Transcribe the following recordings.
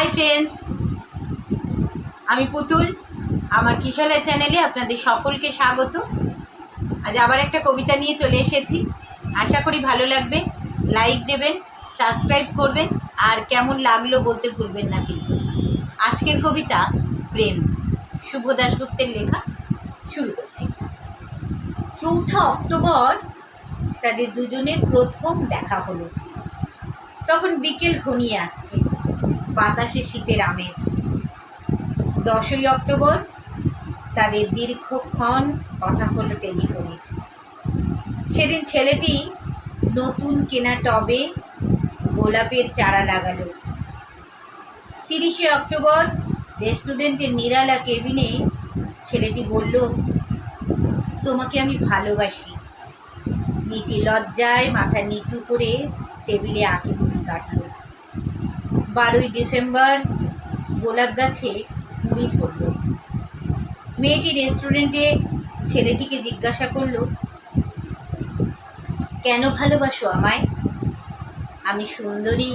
Hi friends আমি পুতুল, আমার কিশলা চ্যানেলে আপনাদের সকলকে স্বাগত। আজ আবার একটা কবিতা নিয়ে চলে এসেছি। আশা করি ভালো লাগবে। লাইক দেবেন সাবস্ক্রাইব করবেন, আর কেমন লাগল বলতে ভুলবেন না কিন্তু। আজকের কবিতা প্রেম। শুভ দাশগুপ্তের লেখা শুরু করছি। চৌঠা অক্টোবর তাদের দুজনের প্রথম দেখা হলো। তখন বিকেল ঘনিয়ে আসছে। বাতাসে শীতের আমেজ। দশই অক্টোবর, তাদের দীর্ঘক্ষণ কথা হলো টেলিফোনে। সেদিন ছেলেটি নতুন কেনা টবে গোলাপের চারা লাগালো। তিরিশে অক্টোবর, রেস্টুরেন্টের নিরালা কেবিনে ছেলেটি বলল, তোমাকে আমি ভালোবাসি। মিটি লজ্জায় মাথা নিচু করে টেবিলে আঁকি বুকি কাটল। বারোই ডিসেম্বর গোলাপ গাছে মুড়ি ধরল। মেয়েটি রেস্টুরেন্টে ছেলেটিকে জিজ্ঞাসা করল, কেন ভালোবাসো আমায়? আমি সুন্দরী,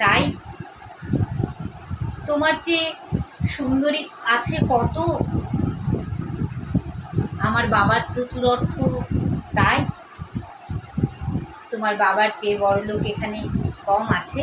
তাই? তোমার চেয়ে সুন্দরী আছে কত? আমার বাবার প্রচুর অর্থ, তাই? তোমার বাবার চেয়ে বড় লোক এখানে কম আছে?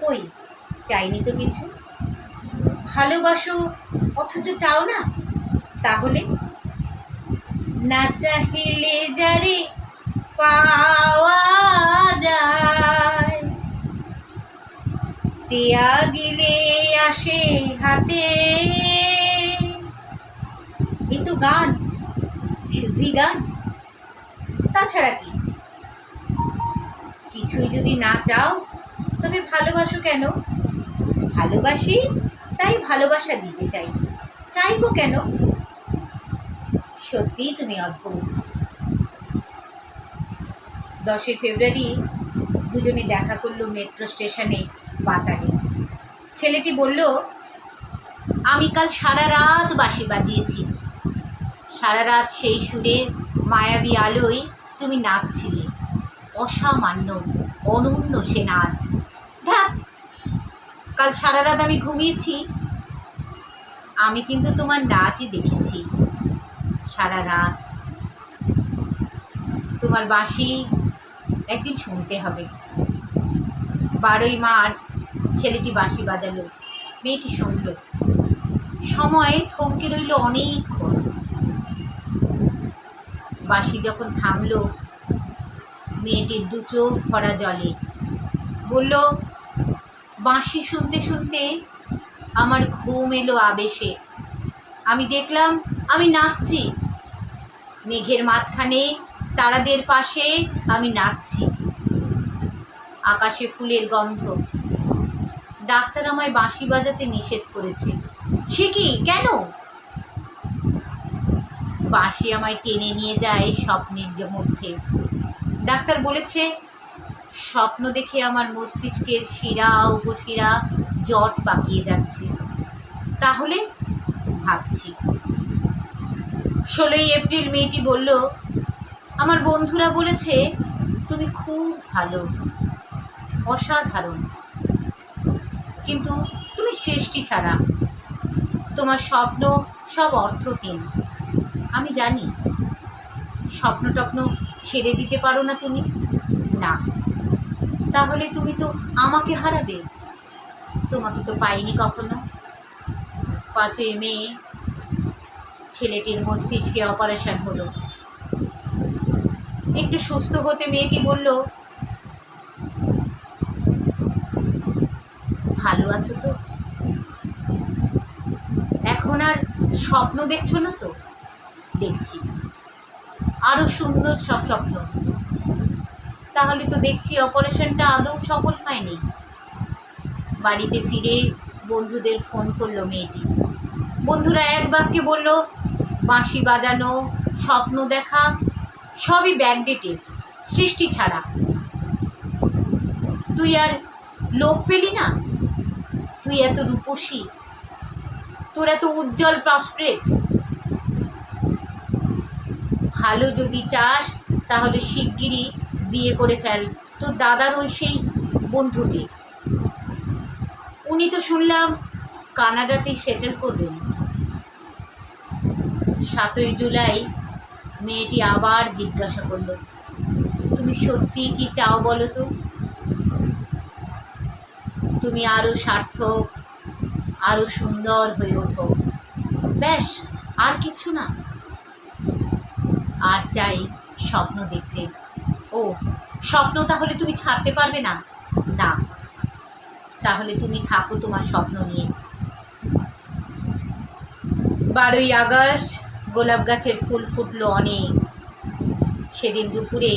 কই? চাইনি তো কিছু। ভালোবাসো, অথচ চাও না? তাহলে? না চাহিলে যারে পাওয়া যায়। তেয়া গিলে আসে হাতে। এ গান, শুধুই গান। তাছাড়া কি? কিছুই যদি না চাও তবে ভালোবাসো কেন? ভালোবাসি, তাই ভালোবাসা দিতে চাই। চাইব কেন? সত্যিই তুমি অদ্ভুত। দশই ফেব্রুয়ারি দুজনে দেখা করল মেট্রো স্টেশনে বাতারে ছেলেটি বলল, আমি কাল সারা রাত বাঁশি বাজিয়েছি। সারা রাত সেই সুরের মায়াবী আলোয় তুমি নাচছিলে। অসামান্য, অনন্য সে নাচ ধ্যাত কাল সারা রাত আমি ঘুমিয়েছি। আমি কিন্তু তোমার নাচই দেখেছি। সারা রাত। তোমার বাঁশি একদিন শুনতে হবে। বারোই মার্চ ছেলেটি বাঁশি বাজালো, মেয়েটি শুনল। সময় থমকে রইল অনেকক্ষণ। বাঁশি যখন থামলো, মেয়েটির দু চোখ ভরা জলে। বলল বাঁশি শুনতে শুনতে আমার ঘুম এলো আবেশে। আমি দেখলাম, আমি নাচছি। মেঘের মাঝখানে, তারাদের পাশে আমি নাচছি। আকাশে ফুলের গন্ধ। ডাক্তার আমায় বাঁশি বাজাতে নিষেধ করেছে। সে কি? কেন? বাঁশি আমায় টেনে নিয়ে যায় স্বপ্নের মধ্যে। ডাক্তার বলেছে স্বপ্ন দেখে আমার মস্তিষ্কের শিরা, উপশিরা জট পাকিয়ে যাচ্ছে। তাহলে ভাবছি। ষোলোই এপ্রিল মেয়েটি বলল, আমার বন্ধুরা বলেছে, তুমি খুব ভালো, অসাধারণ। কিন্তু তুমি সৃষ্টি ছাড়া। তোমার স্বপ্ন সব অর্থহীন। আমি জানি স্বপ্ন টপ্ন ছেড়ে দিতে পারো না তুমি? না। তাহলে তুমি তো আমাকে হারাবে। তোমাকে তো পাইনি কখনো। পাঁচই মে ছেলেটির মস্তিষ্কে অপারেশন হলো। একটু সুস্থ হতে মেয়েটি বলল, ভালো আছো তো? এখন আর স্বপ্ন দেখছ না তো? দেখছি। আরও সুন্দর সব স্বপ্ন। তাহলে তো দেখছি অপারেশনটা আদৌ সফল হয়নি। বাড়িতে ফিরে বন্ধুদের ফোন করল মেয়েটি। বন্ধুরা এক বাক্যে বলল, বাঁশি বাজানো, স্বপ্ন দেখা, সবই ব্যাকডেটেড সৃষ্টি ছাড়া। তুই আর লোক পেলি না? তুই এত রূপসী, তোর এত উজ্জ্বল প্রসপেক্ট ভালো যদি চাস, তাহলে শিগগিরই বিয়ে করে ফেল। তো দাদার ওই সেই বন্ধুটি। উনি তো শুনলাম কানাডাতেই সেটেল করবেন। সাতই জুলাই মেয়েটি আবার জিজ্ঞাসা করল, তুমি সত্যি কি চাও বলো তো? তুমি আরও সার্থক আরও সুন্দর হয়ে ওঠো। ব্যাস, আর কিছু না। আর চাই স্বপ্ন দেখতে। ও, স্বপ্ন তাহলে তুমি ছাড়তে পারবে না? না। তাহলে তুমি থাকো তোমার স্বপ্ন নিয়ে। বারোই আগস্ট গোলাপ গাছের ফুল ফুটলো অনেক। সেদিন দুপুরে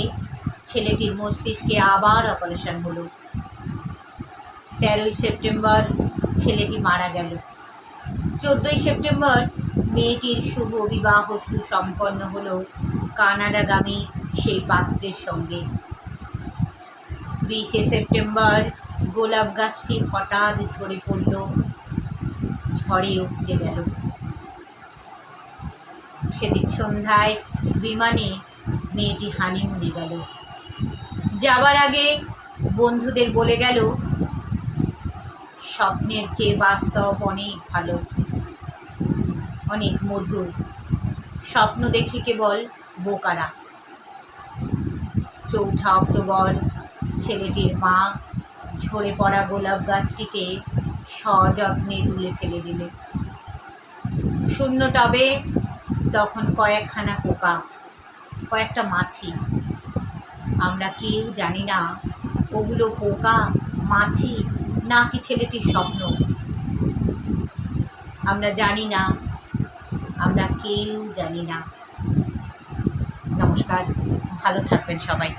ছেলেটির মস্তিষ্কে আবার অপারেশন হলো। তেরোই সেপ্টেম্বর ছেলেটি মারা গেল। চোদ্দোই সেপ্টেম্বর মেয়েটির শুভ বিবাহ সুসম্পন্ন হলো কানাডাগামী সেই পাত্রের সঙ্গে। বিশে সেপ্টেম্বর গোলাপ গাছটি হঠাৎ ঝরে পড়ল। ঝড়ে উপড়ে গেল। সেদিন সন্ধ্যায় বিমানে মেয়েটি হানিমুনে গেল। যাবার আগে বন্ধুদের বলে গেল, স্বপ্নের চেয়ে বাস্তব অনেক ভালো, অনেক মধুর। স্বপ্ন দেখে কেবল বোকারা। চৌঠা অক্টোবর ছেলেটির মা ঝরে পড়া গোলাপ গাছটিকে সযত্নে তুলে ফেলে দিলে। শূন্য টবে তখন কয়েকখানা পোকা, কয়েকটা মাছি। আমরা কেউ জানি না ওগুলো পোকা, মাছি নাকি ছেলেটির স্বপ্ন। আমরা জানি না, আমরা কেউ জানি না। নমস্কার। ভালো থাকবেন সবাই।